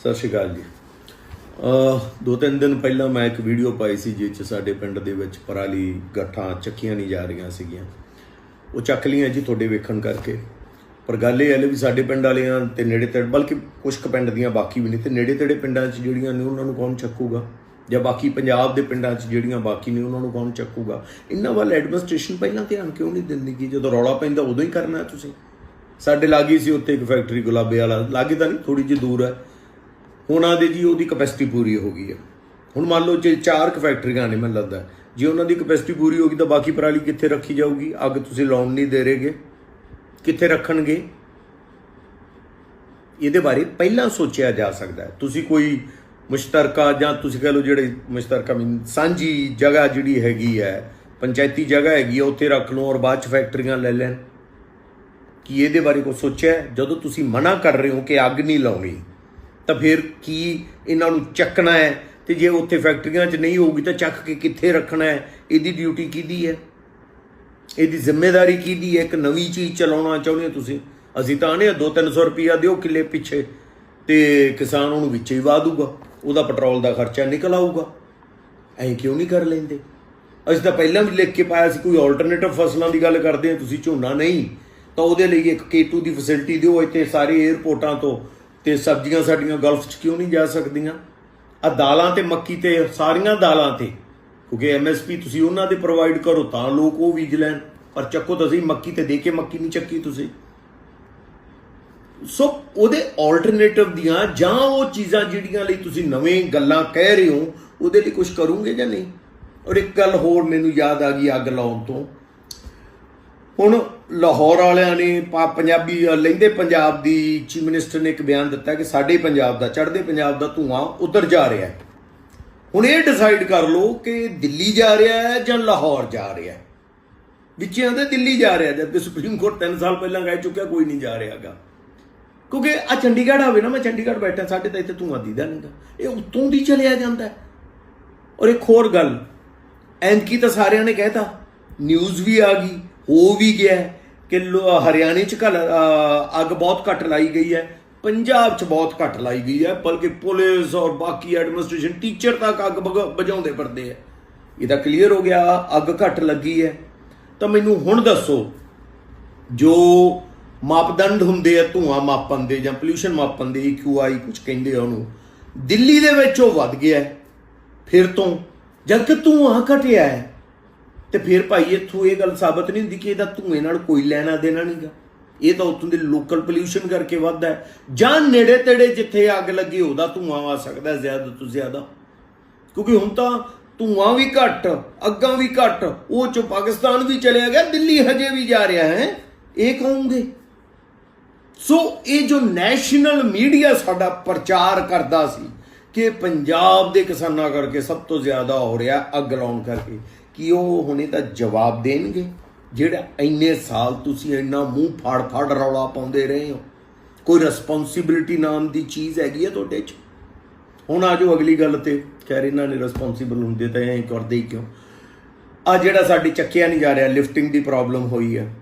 ਸਤਿ ਸ਼੍ਰੀ ਅਕਾਲ ਜੀ। ਦੋ ਤਿੰਨ ਦਿਨ ਪਹਿਲਾਂ ਮੈਂ ਇੱਕ ਵੀਡੀਓ ਪਾਈ ਸੀ ਜਿਸ 'ਚ ਸਾਡੇ ਪਿੰਡ ਦੇ ਵਿੱਚ ਪਰਾਲੀ ਗੱਠਾਂ ਚੱਕੀਆਂ ਨਹੀਂ ਜਾ ਰਹੀਆਂ ਸੀਗੀਆਂ। ਉਹ ਚੱਕ ਲੀਆਂ ਜੀ ਤੁਹਾਡੇ ਵੇਖਣ ਕਰਕੇ। ਪਰ ਗੱਲ ਇਹ ਹੈ ਵੀ ਸਾਡੇ ਪਿੰਡ ਵਾਲਿਆਂ ਤੇ ਨੇੜੇ ਤੇੜੇ, ਬਲਕਿ ਕੁਝ ਕੁ ਪਿੰਡ ਦੀਆਂ ਬਾਕੀ ਵੀ ਨਹੀਂ, ਤੇ ਨੇੜੇ ਤੇੜੇ ਪਿੰਡਾਂ 'ਚ ਜਿਹੜੀਆਂ ਨੇ ਉਹਨਾਂ ਨੂੰ ਕੌਣ ਚੱਕੂਗਾ? ਜਾਂ ਬਾਕੀ ਪੰਜਾਬ ਦੇ ਪਿੰਡਾਂ 'ਚ ਜਿਹੜੀਆਂ ਬਾਕੀ ਨੇ ਉਹਨਾਂ ਨੂੰ ਕੌਣ ਚੱਕੂਗਾ? ਇਹਨਾਂ ਵੱਲ ਐਡਮਿਨਿਸਟ੍ਰੇਸ਼ਨ ਪਹਿਲਾਂ ਧਿਆਨ ਕਿਉਂ ਨਹੀਂ ਦਿੰਦੀ ਕਿ ਜਦੋਂ ਰੌਲਾ ਪੈਂਦਾ ਉਦੋਂ ਹੀ ਕਰਨਾ ਤੁਸੀਂ? ਸਾਡੇ ਲਾਗੇ ਸੀ ਉੱਥੇ ਇੱਕ ਫੈਕਟਰੀ ਗੁਲਾਬੇ ਵਾਲਾ, ਲਾਗੇ ਤਾਂ ਨਹੀਂ ਥੋੜੀ ਜਿਹੀ ਦੂਰ ਹੈ। ਉਹਨਾਂ ਦੇ ਜੀ ਉਹਦੀ ਕਪੈਸਿਟੀ ਪੂਰੀ ਹੋ ਗਈ ਹੈ। ਹੁਣ ਮੰਨ ਲਓ ਜੇ ਚਾਰ ਕੁ ਫੈਕਟਰੀਆਂ ਨੇ ਮੈਨੂੰ ਲੱਗਦਾ, ਜੇ ਉਹਨਾਂ ਦੀ ਕਪੈਸਿਟੀ ਪੂਰੀ ਹੋ ਗਈ ਤਾਂ ਬਾਕੀ ਪਰਾਲੀ ਕਿੱਥੇ ਰੱਖੀ ਜਾਊਗੀ? ਅੱਗ ਤੁਸੀਂ ਲਾਉਣ ਨਹੀਂ ਦੇ ਰਹੇਗੇ। ਕਿੱਥੇ ਰੱਖਣਗੇ? ਇਹਦੇ ਬਾਰੇ ਪਹਿਲਾਂ ਸੋਚਿਆ ਜਾ ਸਕਦਾ ਹੈ। ਤੁਸੀਂ ਕੋਈ ਮੁਸ਼ਤਰਕਾ ਜਾਂ ਤੁਸੀਂ ਕਹ ਲਓ ਜਿਹੜੇ ਮੁਸ਼ਤਰਕਾ ਮੀਨ ਸਾਂਝੀ ਜਗ੍ਹਾ ਜਿਹੜੀ ਹੈਗੀ ਹੈ, ਪੰਚਾਇਤੀ ਜਗ੍ਹਾ ਹੈਗੀ ਹੈ, ਉੱਥੇ ਰੱਖ ਲਓ ਔਰ ਬਾਅਦ ਚ ਫੈਕਟਰੀਆਂ ਲੈ ਲੈਣ। ਕੀ ਇਹਦੇ ਬਾਰੇ ਕੋਈ ਸੋਚਿਆ ਜਦੋਂ ਤੁਸੀਂ ਮਨਾ ਕਰ ਰਹੇ ਹੋ ਕਿ ਅੱਗ ਨਹੀਂ ਲਾਉਣੀ ਤਾਂ ਫਿਰ ਕੀ ਇਹਨਾਂ ਨੂੰ ਚੱਕਣਾ ਹੈ? ਤੇ ਜੇ ਉੱਥੇ ਫੈਕਟਰੀਆਂ 'ਚ ਨਹੀਂ ਹੋਊਗੀ ਤਾਂ ਚੱਕ ਕੇ ਕਿੱਥੇ ਰੱਖਣਾ ਹੈ? ਇਹਦੀ ਡਿਊਟੀ ਕਿਹਦੀ ਹੈ? ਇਹਦੀ ਜ਼ਿੰਮੇਵਾਰੀ ਕਿਹਦੀ ਹੈ? ਇੱਕ ਨਵੀਂ ਚੀਜ਼ ਚਲਾਉਣਾ ਚਾਹੁੰਦੇ ਹੋ ਤੁਸੀਂ? ਅਸੀਂ ਤਾਂ ਆਨੇ 2-300 ਰੁਪਿਆ ਦਿਓ ਕਿੱਲੇ ਪਿੱਛੇ ਤੇ ਕਿਸਾਨ ਉਹਨੂੰ ਵਿੱਚ ਹੀ ਵਾ ਦੂਗਾ। ਉਹਦਾ ਪੈਟਰੋਲ ਦਾ ਖਰਚਾ ਨਿਕਲ ਆਊਗਾ। ਐਂ ਕਿਉਂ ਨਹੀਂ ਕਰ ਲੈਂਦੇ? ਅਸੀਂ ਤਾਂ ਪਹਿਲਾਂ ਵੀ ਲਿਖ ਕੇ ਪਾਇਆ ਸੀ, ਕੋਈ ਆਲਟਰਨੇਟਿਵ ਫਸਲਾਂ ਦੀ ਗੱਲ ਕਰਦੇ ਆ, ਤੁਸੀਂ ਝੋਨਾ ਨਹੀਂ। ਤਾਂ ਉਹਦੇ ਲਈ ਇੱਕ K2 ਦੀ ਫੈਸਿਲਿਟੀ ਦਿਓ ਇੱਥੇ ਸਾਰੇ 에ਅਰਪੋਰਟਾਂ ਤੋਂ। ਤੇ ਸਬਜ਼ੀਆਂ ਸਾਡੀਆਂ ਗਲਫ 'ਚ ਕਿਉਂ ਨਹੀਂ ਜਾ ਸਕਦੀਆਂ? ਆ ਦਾਲਾਂ ਤੇ ਮੱਕੀ ਤੇ ਸਾਰੀਆਂ ਦਾਲਾਂ ਤੇ। ਕਿਉਂਕਿ ਐਮਐਸਪੀ ਤੁਸੀਂ ਉਹਨਾਂ ਦੇ ਪ੍ਰੋਵਾਈਡ ਕਰੋ, ਤਾਂ ਲੋਕ ਉਹ ਬੀਜ ਲੈਣ। ਪਰ ਚੱਕੋ ਤੁਸੀਂ ਮੱਕੀ ਤੇ ਦੇ ਕੇ ਮੱਕੀ ਨਹੀਂ ਚੱਕੀ ਤੁਸੀਂ। ਸੋ ਉਹਦੇ ਆਲਟਰਨੇਟਿਵ ਦੀਆਂ ਜਾਂ ਉਹ ਚੀਜ਼ਾਂ ਜਿਹੜੀਆਂ ਲਈ ਤੁਸੀਂ ਨਵੇਂ ਗੱਲਾਂ ਕਹਿ ਰਹੇ ਹੋ, ਉਹਦੇ ਲਈ ਕੁਝ ਕਰੋਗੇ ਜਾਂ ਨਹੀਂ? ਔਰ ਇੱਕ ਗੱਲ ਹੋਰ ਮੈਨੂੰ ਯਾਦ ਆ ਗਈ ਅੱਗ ਲਾਉਣ ਤੋਂ। ਹੁਣ ਲਾਹੌਰ ਵਾਲਿਆਂ ਨੇ ਪਾ- ਪੰਜਾਬੀ ਅ, ਲਹਿੰਦੇ ਪੰਜਾਬ ਦੀ ਚੀਫ ਮਿਨਿਸਟਰ ਨੇ ਇੱਕ ਬਿਆਨ ਦਿੱਤਾ ਕਿ ਸਾਡੇ ਪੰਜਾਬ ਦਾ ਚੜ੍ਹਦੇ ਪੰਜਾਬ ਦਾ ਧੂਆਂ ਉਧਰ ਜਾ ਰਿਹਾ ਹੈ। ਹੁਣ ਇਹ ਡਿਸਾਈਡ ਕਰ ਲਓ ਕਿ ਦਿੱਲੀ ਜਾ ਰਿਹਾ ਹੈ ਜਾਂ ਲਾਹੌਰ ਜਾ ਰਿਹਾ ਹੈ। ਵਿੱਚੇ ਆਂਦੇ ਦਿੱਲੀ ਜਾ ਰਿਹਾ ਜਦ ਕਿ ਸੁਪਰੀਮ ਕੋਰਟ 3 ਸਾਲ ਪਹਿਲਾਂ ਕਹਿ ਚੁੱਕਿਆ ਕੋਈ ਨਹੀਂ ਜਾ ਰਿਹਾਗਾ ਕਿਉਂਕਿ ਆ ਚੰਡੀਗੜ੍ਹ ਆਵੇ ਨਾ ਮੈਂ ਚੰਡੀਗੜ੍ਹ ਬੈਠਾ ਸਾਡੇ ਤਾਂ ਇੱਥੇ ਧੂਆਂ ਦੀਦਾ ਨਹੀਂਗਾ ਇਹ ਉੱਤੋਂ ਦੀ ਚਲਿਆ ਜਾਂਦਾ ਹੈ। ਔਰ ਇੱਕ ਹੋਰ ਗੱਲ ਐਂਕੀ ਤਾਂ ਸਾਰਿਆਂ ਨੇ ਕਹਿਤਾ ਨਿਊਜ਼ ਵੀ ਆ ਗਈ ਹੋ ਵੀ ਗਿਆ ਕਿ ਲੋ- ਹਰਿਆਣੇ ਚ ਘਲ ਅੱਗ ਬਹੁਤ ਘੱਟ ਲਾਈ ਗਈ ਹੈ। ਪੰਜਾਬ ਚ ਬਹੁਤ ਘੱਟ ਲਾਈ ਗਈ ਹੈ, ਬਲਕਿ ਪੁਲਿਸ ਔਰ ਬਾਕੀ ਐਡਮਿਨਿਸਟ੍ਰੇਸ਼ਨ, ਟੀਚਰ ਤੱਕ ਅੱਗ ਬੁਝਾਉਂਦੇ ਫਿਰਦੇ ਆ। ਤਾਂ ਕਲੀਅਰ ਹੋ ਗਿਆ, ਅੱਗ ਘੱਟ ਲੱਗੀ ਹੈ। ਤਾਂ ਮੈਨੂੰ ਹੁਣ ਦੱਸੋ, ਜੋ ਮਾਪਦੰਡ ਹੁੰਦੇ ਆ ਧੂਆਂ ਮਾਪਣ ਦੇ ਜਾਂ ਪੋਲੂਸ਼ਨ ਮਾਪਣ ਦੇ EQI ਕੁਝ ਕਹਿੰਦੇ ਆ ਉਹਨੂੰ, ਦਿੱਲੀ ਦੇ ਵਿੱਚ ਉਹ ਵੱਧ ਗਿਆ ਫਿਰ ਤੋਂ ਜਦ ਕਿ ਧੂਆਂ ਘਟਿਆ ਹੈ ਤੇ ਫਿਰ ਭਾਈ ਇੱਥੋਂ ਇਹ ਗੱਲ ਸਾਬਤ ਨਹੀਂ ਹੁੰਦੀ ਕਿ ਇਹਦਾ ਧੂਏ ਨਾਲ ਕੋਈ ਲੈਣਾ ਦੇਣਾ ਨਹੀਂਗਾ ਇਹ ਤਾਂ ਉੱਥੋਂ ਦੇ ਲੋਕਲ ਪੋਲੂਸ਼ਨ ਕਰਕੇ ਵੱਧਦਾ ਜਾਂ ਨੇੜੇ ਤੇੜੇ ਜਿੱਥੇ ਅੱਗ ਲੱਗੀ, ਉਹਦਾ ਧੂਆਂ ਆ ਸਕਦਾ ਜ਼ਿਆਦਾ ਤੋਂ ਜ਼ਿਆਦਾ। ਕਿਉਂਕਿ ਹੁਣ ਤਾਂ ਧੂਆਂ ਵੀ ਘੱਟ, ਅੱਗਾਂ ਵੀ ਘੱਟ, ਉਹ ਚੋਂ ਪਾਕਿਸਤਾਨ ਵੀ ਚਲਿਆ ਗਿਆ, ਦਿੱਲੀ ਹਜੇ ਵੀ ਜਾ ਰਿਹਾ ਹੈ। ਇਹ ਕਹੋਗੇ। ਸੋ ਇਹ ਜੋ ਨੈਸ਼ਨਲ ਮੀਡੀਆ ਸਾਡਾ ਪ੍ਰਚਾਰ ਕਰਦਾ ਸੀ ਕਿ ਪੰਜਾਬ ਦੇ ਕਿਸਾਨਾਂ ਕਰਕੇ ਸਭ ਤੋਂ ਜ਼ਿਆਦਾ ਹੋ ਰਿਹਾ ਅੱਗ ਲਾਉਣ ਕਰਕੇ ਕਿ ਉਹ ਹੁਣੇ ਤਾਂ ਜਵਾਬ ਦੇਣਗੇ? ਜਿਹੜਾ ਇੰਨੇ ਸਾਲ ਤੁਸੀਂ ਇੰਨਾ ਮੂੰਹ ਫਾੜ ਫਾੜ ਰੌਲਾ ਪਾਉਂਦੇ ਰਹੇ ਹੋ। ਕੋਈ ਰਿਸਪੌਂਸਿਬਿਲਟੀ ਨਾਮ ਦੀ ਚੀਜ਼ ਹੈਗੀ ਹੈ ਤੁਹਾਡੇ 'ਚ? ਹੁਣ ਆ ਜਾਓ ਅਗਲੀ ਗੱਲ ਤੇ। ਖੈਰ, ਇਹਨਾਂ ਨੇ ਰਿਸਪੌਂਸਿਬਲ ਹੁੰਦੇ ਤਾਂ ਐਂ ਕਰਦੇ ਹੀ ਕਿਉਂ? ਆ ਜਿਹੜਾ ਸਾਡੀ ਚੱਕਿਆ ਨਹੀਂ ਜਾ ਰਿਹਾ ਲਿਫਟਿੰਗ ਦੀ ਪ੍ਰੋਬਲਮ ਹੋਈ ਹੈ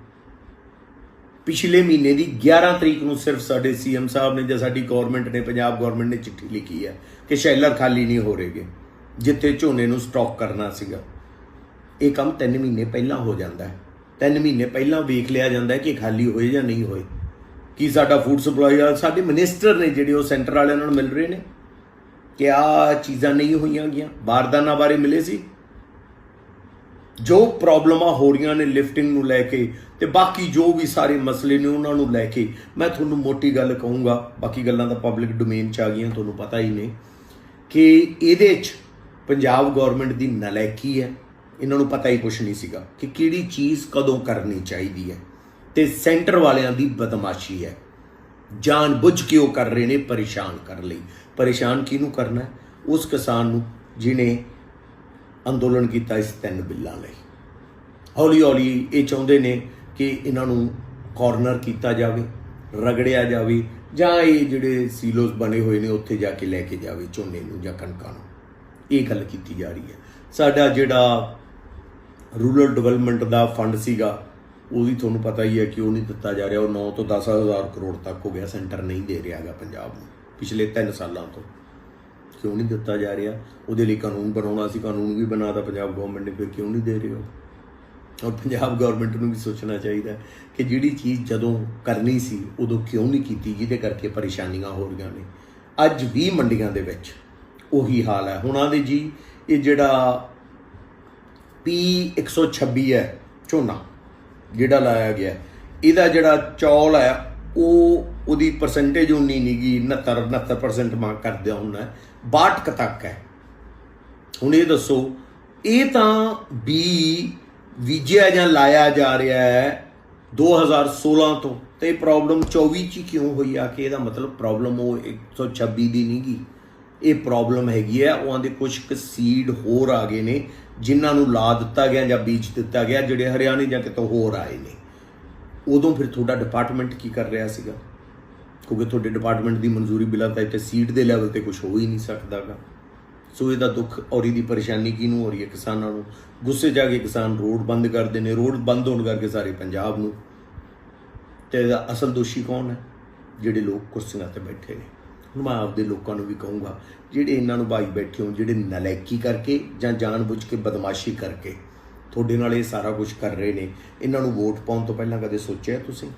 ਪਿਛਲੇ ਮਹੀਨੇ ਦੀ 11 ਤਰੀਕ ਨੂੰ ਸਿਰਫ ਸਾਡੇ ਸੀਐਮ ਸਾਹਿਬ ਨੇ ਜਾਂ ਸਾਡੀ ਗਵਰਨਮੈਂਟ ਨੇ, ਪੰਜਾਬ ਗਵਰਨਮੈਂਟ ਨੇ ਚਿੱਠੀ ਲਿਖੀ ਹੈ ਕਿ ਸ਼ੈਲਰ ਖਾਲੀ ਨਹੀਂ ਹੋ ਰਹੇਗੇ, ਜਿੱਥੇ ਝੋਨੇ ਨੂੰ ਸਟਾਕ ਕਰਨਾ ਸੀਗਾ। ਇਹ ਕੰਮ 3 ਮਹੀਨੇ ਪਹਿਲਾਂ ਹੋ ਜਾਂਦਾ ਹੈ। 3 ਮਹੀਨੇ ਪਹਿਲਾਂ ਵੇਖ ਲਿਆ ਜਾਂਦਾ ਕਿ ਖਾਲੀ ਹੋਏ ਜਾਂ ਨਹੀਂ ਹੋਏ। ਕੀ ਸਾਡਾ ਫੂਡ ਸਪਲਾਈ ਆ, ਸਾਡੇ ਮਿਨਿਸਟਰ ਨੇ ਜਿਹੜੇ ਉਹ ਸੈਂਟਰ ਵਾਲਿਆਂ ਨਾਲ ਮਿਲ ਰਹੇ ਨੇ ਕਿ ਆ ਚੀਜ਼ਾਂ ਨਹੀਂ ਹੋਈਆਂ ਗੀਆਂ ਬਾਰਦਾਨਾ ਬਾਰੇ ਮਿਲੇ ਸੀ। ਜੋ ਪ੍ਰੋਬਲਮਾਂ ਹੋ ਰਹੀਆਂ ਨੇ ਲਿਫਟਿੰਗ ਨੂੰ ਲੈ ਕੇ ਤੇ ਬਾਕੀ ਜੋ ਵੀ ਸਾਰੇ ਮਸਲੇ ਨੇ ਉਹਨਾਂ ਨੂੰ ਲੈ ਕੇ ਮੈਂ ਤੁਹਾਨੂੰ ਮੋਟੀ ਗੱਲ ਕਹੂੰਗਾ। ਬਾਕੀ ਗੱਲਾਂ ਤਾਂ ਪਬਲਿਕ ਡੋਮੇਨ ਚ ਆ ਗਈਆਂ, ਤੁਹਾਨੂੰ ਪਤਾ ਹੀ ਨੇ ਕਿ ਇਹਦੇ ਚ ਪੰਜਾਬ ਗਵਰਨਮੈਂਟ ਦੀ ਨਲਾਇਕੀ ਹੈ। ਇਹਨਾਂ ਨੂੰ ਪਤਾ ਹੀ ਕੁਝ ਨਹੀਂ ਸੀਗਾ ਕਿ ਕਿਹੜੀ ਚੀਜ਼ ਕਦੋਂ ਕਰਨੀ ਚਾਹੀਦੀ ਹੈ। ਤੇ ਸੈਂਟਰ ਵਾਲਿਆਂ ਦੀ ਬਦਮਾਸ਼ੀ ਹੈ। ਜਾਣ ਬੁੱਝ ਕੇ ਉਹ ਕਰ ਰਹੇ ਨੇ ਪਰੇਸ਼ਾਨ ਕਰ ਲਈ। ਪਰੇਸ਼ਾਨ ਕਿਹਨੂੰ ਕਰਨਾ ਹੈ? ਉਸ ਕਿਸਾਨ ਨੂੰ ਜਿਨੇ ਅੰਦੋਲਨ ਕੀਤਾ ਇਸ ਤਿੰਨ ਬਿੱਲਾਂ ਲਈ। ਹੌਲੀ ਹੌਲੀ ਇਹ ਚਾਹੁੰਦੇ ਨੇ ਕਿ ਇਹਨਾਂ ਨੂੰ ਕਾਰਨਰ ਕੀਤਾ ਜਾਵੇ, ਰਗੜਿਆ ਜਾਵੇ ਜਾਂ ਇਹ ਜਿਹੜੇ ਸੀਲੋਸ ਬਣੇ ਹੋਏ ਨੇ ਉੱਥੇ ਜਾ ਕੇ ਲੈ ਕੇ ਜਾਵੇ, ਝੋਨੇ ਨੂੰ ਜਾਂ ਕਣਕਾਂ ਨੂੰ। ਇਹ ਗੱਲ ਕੀਤੀ ਜਾ ਰਹੀ ਹੈ। ਸਾਡਾ ਜਿਹੜਾ ਰੂਰਲ ਡਿਵੈਲਪਮੈਂਟ ਦਾ ਫੰਡ ਸੀਗਾ, ਉਹਦੀ ਤੁਹਾਨੂੰ ਪਤਾ ਹੀ ਹੈ ਕਿ ਉਹ ਨਹੀਂ ਦਿੱਤਾ ਜਾ ਰਿਹਾ, ਉਹ 9 ਤੋਂ 10000 ਕਰੋੜ ਤੱਕ ਹੋ ਗਿਆ, ਸੈਂਟਰ ਨਹੀਂ ਦੇ ਰਿਹਾਗਾ ਪੰਜਾਬ ਨੂੰ, ਪਿਛਲੇ 3 ਸਾਲਾਂ ਤੋਂ। ਕਿਉਂ ਨਹੀਂ ਦਿੱਤਾ ਜਾ ਰਿਹਾ? ਉਹਦੇ ਲਈ ਕਾਨੂੰਨ ਬਣਾਉਣਾ ਸੀ, ਕਾਨੂੰਨ ਵੀ ਬਣਾਤਾ, ਪੰਜਾਬ ਗਵਰਨਮੈਂਟ ਨੇ ਫਿਰ ਕਿਉਂ ਨਹੀਂ ਦੇ ਰਹੇ ਹੋ ਔਰ ਪੰਜਾਬ ਗਵਰਨਮੈਂਟ ਨੂੰ ਵੀ ਸੋਚਣਾ ਚਾਹੀਦਾ ਕਿ ਜਿਹੜੀ ਚੀਜ਼ ਜਦੋਂ ਕਰਨੀ ਸੀ, ਉਦੋਂ ਕਿਉਂ ਨਹੀਂ ਕੀਤੀ, ਜਿਹਦੇ ਕਰਕੇ ਪਰੇਸ਼ਾਨੀਆਂ ਹੋ ਰਹੀਆਂ ਨੇ। ਅੱਜ ਵੀ ਮੰਡੀਆਂ ਦੇ ਵਿੱਚ ਉਹੀ ਹਾਲ ਹੈ। ਹੁਣਾਂ ਦੇ ਜੀ, ਇਹ ਜਿਹੜਾ P 126 ਹੈ ਝੋਨਾ, ਜਿਹੜਾ ਲਾਇਆ ਗਿਆ। ਇਹਦਾ ਜਿਹੜਾ ਚੌਲ ਹੈ ਉਹ ਉਹਦੀ ਪਰਸੈਂਟੇਜ ਉਨੀ ਨਹੀਂਗੀ 69 69% ਮੰਗ ਕਰਦੇ ਹੁੰਦਾ ਹੈ 62 ਕੁ ਤੱਕ ਹੈ। ਹੁਣ ਇਹ ਦੱਸੋ, ਇਹ ਤਾਂ ਬੀ ਬੀਜਿਆ ਜਾਂ ਲਾਇਆ ਜਾ ਰਿਹਾ ਹੈ 2016 ਤੋਂ, ਤੇ ਪ੍ਰੋਬਲਮ 24 ਚ ਹੀ ਕਿਉਂ ਹੋਈ? ਆ ਕਿ ਇਹਦਾ ਮਤਲਬ ਪ੍ਰੋਬਲਮ ਉਹ 126 ਦੀ ਨਹੀਂਗੀ ਇਹ ਪ੍ਰੋਬਲਮ ਹੈਗੀ ਹੈ ਉਹਨਾਂ ਦੇ ਕੁਝ ਕੁ ਸੀਡ ਹੋਰ ਆ ਗਏ ਨੇ ਜਿਨ੍ਹਾਂ ਨੂੰ ਲਾ ਦਿੱਤਾ ਗਿਆ ਜਾਂ ਬੀਜ ਦਿੱਤਾ ਗਿਆ, ਜਿਹੜੇ ਹਰਿਆਣੇ ਜਾਂ ਕਿਤੋਂ ਹੋਰ ਆਏ ਨੇ। ਉਦੋਂ ਫਿਰ ਤੁਹਾਡਾ ਡਿਪਾਰਟਮੈਂਟ ਕੀ ਕਰ ਰਿਹਾ ਸੀਗਾ? ਕਿਉਂਕਿ ਤੁਹਾਡੇ ਡਿਪਾਰਟਮੈਂਟ ਦੀ ਮਨਜ਼ੂਰੀ ਬਿਨਾਂ ਤਾਂ ਇੱਥੇ ਸੀਟ ਦੇ ਲੈਵਲ ਤੇ ਕੁਝ ਹੋ ਹੀ ਨਹੀਂ ਸਕਦਾਗਾ। ਸੋ ਇਹਦਾ ਦੁੱਖ ਔਰ ਇਹਦੀ ਪਰੇਸ਼ਾਨੀ ਕਿਹਨੂੰ ਹੋ ਰਹੀ ਹੈ ਕਿਸਾਨਾਂ ਨੂੰ? ਗੁੱਸੇ ਜਾ ਕੇ ਕਿਸਾਨ ਰੋਡ ਬੰਦ ਕਰਦੇ ਨੇ, ਰੋਡ ਬੰਦ ਹੋਣ ਕਰਕੇ ਸਾਰੇ ਪੰਜਾਬ ਨੂੰ। ਤੇ ਇਹਦਾ ਅਸਲ ਦੋਸ਼ੀ ਕੌਣ ਹੈ? ਜਿਹੜੇ ਲੋਕ ਕੁਰਸੀਆਂ ਤੇ ਬੈਠੇ ਨੇ। ਮੈਂ ਆਪਦੇ ਲੋਕਾਂ ਨੂੰ ਵੀ ਕਹੂੰਗਾ, ਜਿਹੜੇ ਇਹਨਾਂ ਨੂੰ ਭਾਈ ਬੈਠੇ ਹੋ ਜਿਹੜੇ ਨਲਾਇਕੀ ਕਰਕੇ ਜਾਂ ਜਾਣਬੁੱਝ ਕੇ ਬਦਮਾਸ਼ੀ ਕਰਕੇ, ਤੁਹਾਡੇ ਨਾਲ ਇਹ ਸਾਰਾ ਕੁਝ ਕਰ ਰਹੇ ਨੇ, ਇਹਨਾਂ ਨੂੰ ਵੋਟ ਪਾਉਣ ਤੋਂ ਪਹਿਲਾਂ ਕਦੇ ਸੋਚਿਆ ਤੁਸੀਂ?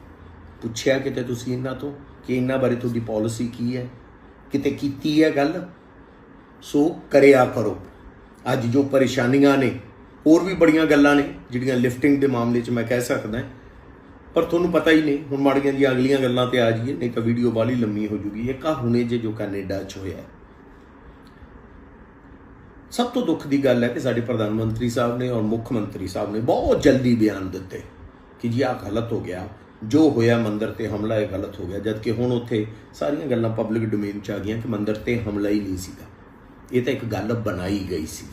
ਪੁੱਛਿਆ ਕਿਤੇ ਤੁਸੀਂ ਇਹਨਾਂ ਤੋਂ ਕਿ ਇਹਨਾਂ ਬਾਰੇ ਤੁਹਾਡੀ ਪਾਲਿਸੀ ਕੀ ਹੈ? ਕਿਤੇ ਕੀਤੀ ਹੈ ਗੱਲ? ਸੋ ਕਰਿਆ ਕਰੋ। ਅੱਜ ਜੋ ਪਰੇਸ਼ਾਨੀਆਂ ਨੇ, ਹੋਰ ਵੀ ਬੜੀਆਂ ਗੱਲਾਂ ਨੇ, ਜਿਹੜੀਆਂ ਲਿਫਟਿੰਗ ਦੇ ਮਾਮਲੇ 'ਚ ਮੈਂ ਕਹਿ ਸਕਦਾ ਪਰ ਤੁਹਾਨੂੰ ਪਤਾ ਹੀ ਨਹੀਂ, ਹੁਣ ਮਾੜੀਆਂ ਦੀਆਂ ਅਗਲੀਆਂ ਗੱਲਾਂ ਤੇ ਆ ਜਾਈਏ, ਨਹੀਂ ਤਾਂ ਵੀਡੀਓ ਬਾਲੀ ਲੰਮੀ ਹੋ ਜੂਗੀ। ਇਹ ਕਾ ਹੁਣੇ ਜੇ ਜੋ ਕੈਨੇਡਾ 'ਚ ਹੋਇਆ ਸਭ ਤੋਂ ਦੁੱਖ ਦੀ ਗੱਲ ਹੈ ਕਿ ਸਾਡੇ ਪ੍ਰਧਾਨ ਮੰਤਰੀ ਸਾਹਿਬ ਨੇ ਔਰ ਮੁੱਖ ਮੰਤਰੀ ਸਾਹਿਬ ਨੇ ਬਹੁਤ ਜਲਦੀ ਬਿਆਨ ਦਿੱਤੇ ਕਿ ਜੀ ਆਹ ਗਲਤ ਹੋ ਗਿਆ, ਜੋ ਹੋਇਆ ਮੰਦਰ ਤੇ ਹਮਲਾ ਇਹ ਗਲਤ ਹੋ ਗਿਆ, ਜਦਕਿ ਹੁਣ ਉੱਥੇ ਸਾਰੀਆਂ ਗੱਲਾਂ ਪਬਲਿਕ ਡੋਮੇਨ 'ਚ ਆ ਗਈਆਂ ਕਿ ਮੰਦਰ ਤੇ ਹਮਲਾ ਹੀ ਨਹੀਂ ਸੀਗਾ। ਇਹ ਤਾਂ ਇੱਕ ਗੱਲ ਬਣਾਈ ਗਈ ਸੀ।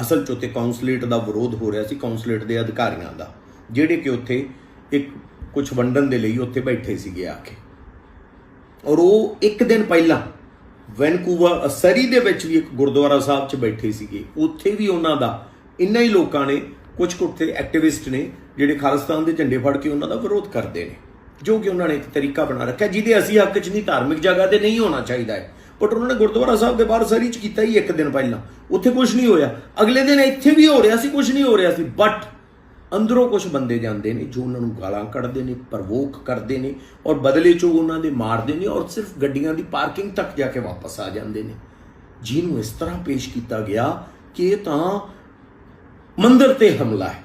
ਅਸਲ 'ਚ ਉੱਥੇ ਕਾਉਂਸਲੇਟ ਦਾ ਵਿਰੋਧ ਹੋ ਰਿਹਾ ਸੀ ਕਾਉਂਸਲੇਟ ਦੇ ਅਧਿਕਾਰੀਆਂ ਦਾ, ਜਿਹੜੇ ਕਿ ਉੱਥੇ ਇੱਕ ਕੁਝ ਵੰਡਣ ਦੇ ਲਈ ਉੱਥੇ ਬੈਠੇ ਸੀਗੇ ਆ ਕੇ। ਔਰ ਉਹ ਇੱਕ ਦਿਨ ਪਹਿਲਾਂ ਵੈਨਕੂਵਰ ਸਰੀ ਦੇ ਵਿੱਚ ਵੀ ਇੱਕ ਗੁਰਦੁਆਰਾ ਸਾਹਿਬ 'ਚ ਬੈਠੇ ਸੀਗੇ। ਉੱਥੇ ਵੀ ਉਹਨਾਂ ਦਾ ਇੰਨਾ ਹੀ ਲੋਕਾਂ ਨੇ ਕੁਝ ਕੁ ਉੱਥੇ ਐਕਟਿਵਿਸਟ ਨੇ ਜਿਹੜੇ ਖਾਲਿਸਤਾਨ ਦੇ ਝੰਡੇ ਫੜ ਕੇ ਉਹਨਾਂ ਦਾ ਵਿਰੋਧ ਕਰਦੇ ਨੇ, ਜੋ ਕਿ ਉਹਨਾਂ ਨੇ ਇੱਕ ਤਰੀਕਾ ਬਣਾ ਰੱਖਿਆ, ਜਿਹਦੇ ਅਸੀਂ ਹੱਕ 'ਚ ਨਹੀਂ, ਧਾਰਮਿਕ ਜਗ੍ਹਾ ਤੇ ਨਹੀਂ ਹੋਣਾ ਚਾਹੀਦਾ ਹੈ। ਬਟ ਉਹਨਾਂ ਨੇ ਗੁਰਦੁਆਰਾ ਸਾਹਿਬ ਦੇ ਬਾਹਰ ਸਰੀ 'ਚ ਕੀਤਾ ਹੀ ਇੱਕ ਦਿਨ ਪਹਿਲਾਂ। ਉੱਥੇ ਕੁਝ ਨਹੀਂ ਹੋਇਆ। ਅਗਲੇ ਦਿਨ ਇੱਥੇ ਵੀ ਹੋ ਰਿਹਾ ਸੀ ਕੁਝ ਨਹੀਂ ਹੋ ਰਿਹਾ ਸੀ। ਬਟ ਅੰਦਰੋਂ ਕੁਝ ਬੰਦੇ ਜਾਂਦੇ ਨੇ ਜੋ ਉਹਨਾਂ ਨੂੰ ਗਾਲਾਂ ਕੱਢਦੇ ਨੇ ਪ੍ਰਵੋਕ ਕਰਦੇ ਨੇ ਔਰ ਬਦਲੇ 'ਚ ਉਹਨਾਂ ਦੇ ਮਾਰਦੇ ਨੇ ਔਰ ਸਿਰਫ ਗੱਡੀਆਂ ਦੀ ਪਾਰਕਿੰਗ ਤੱਕ ਜਾ ਕੇ ਵਾਪਸ ਆ ਜਾਂਦੇ ਨੇ। ਜਿਹਨੂੰ ਇਸ ਤਰ੍ਹਾਂ ਪੇਸ਼ ਕੀਤਾ ਗਿਆ ਕਿ ਇਹ ਤਾਂ ਮੰਦਰ ਤੇ ਹਮਲਾ ਹੈ।